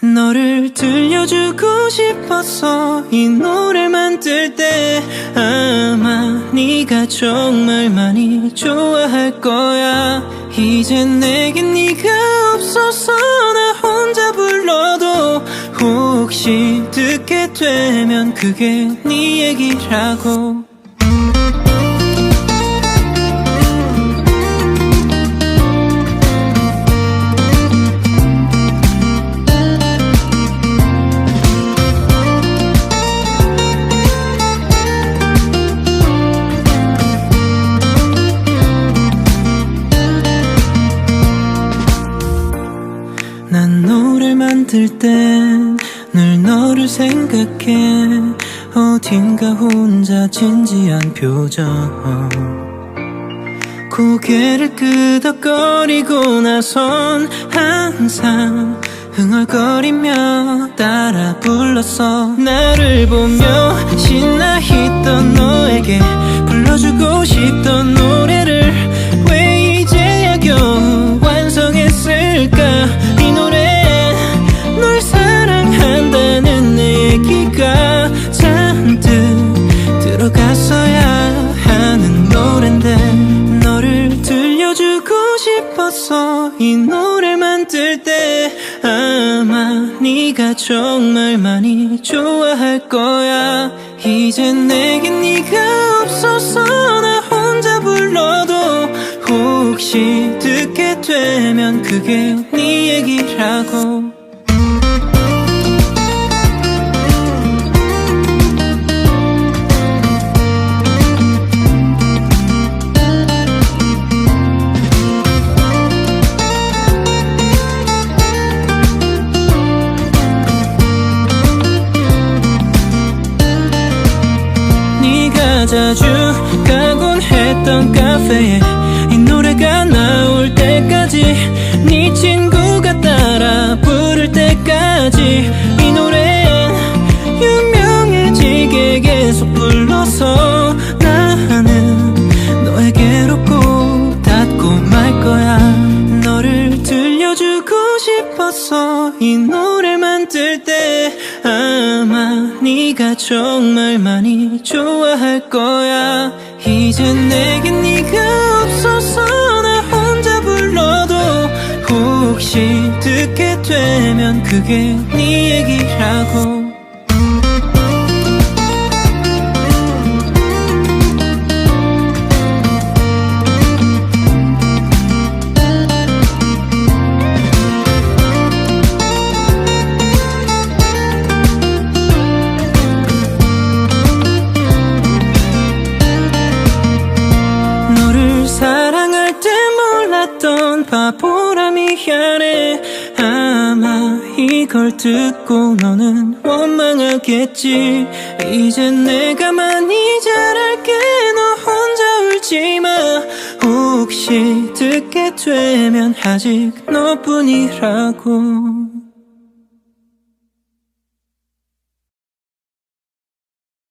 너를 들려주고 싶었어 이 노래 만들 때 아마 네가 정말 많이 좋아할 거야. 이제 내겐 네가 없어서 나 혼자 불러도 혹시 듣게 되면 그게 네 얘기라고 만들 땐 늘 너를 생각해. 어딘가 혼자 진지한 표정. 고개를 끄덕거리고 나선 항상 흥얼거리며 따라 불렀어. 나를 보며 신나 있던 너에게 불러주고 싶던 노 만들 때 아마 네가 정말 많이 좋아할 거야. 이제 내겐 네가 없어서 나 혼자 불러도 혹시 듣게 되면 그게 네 얘기라고 자주 가곤 했던 카페에 이 노래가 나올 때까지 네 친구 싶었어 이 노래 만들 때 아마 네가 정말 많이 좋아할 거야. 이제 내겐 네가 없어서 나 혼자 불러도 혹시 듣게 되면 그게 네 얘기라고 몰랐던 바보라 미안해. 아마 이걸 듣고 너는 원망하겠지. 이제 내가 많이 잘할게. 너 혼자 울지마. 혹시 듣게 되면 아직 너뿐이라고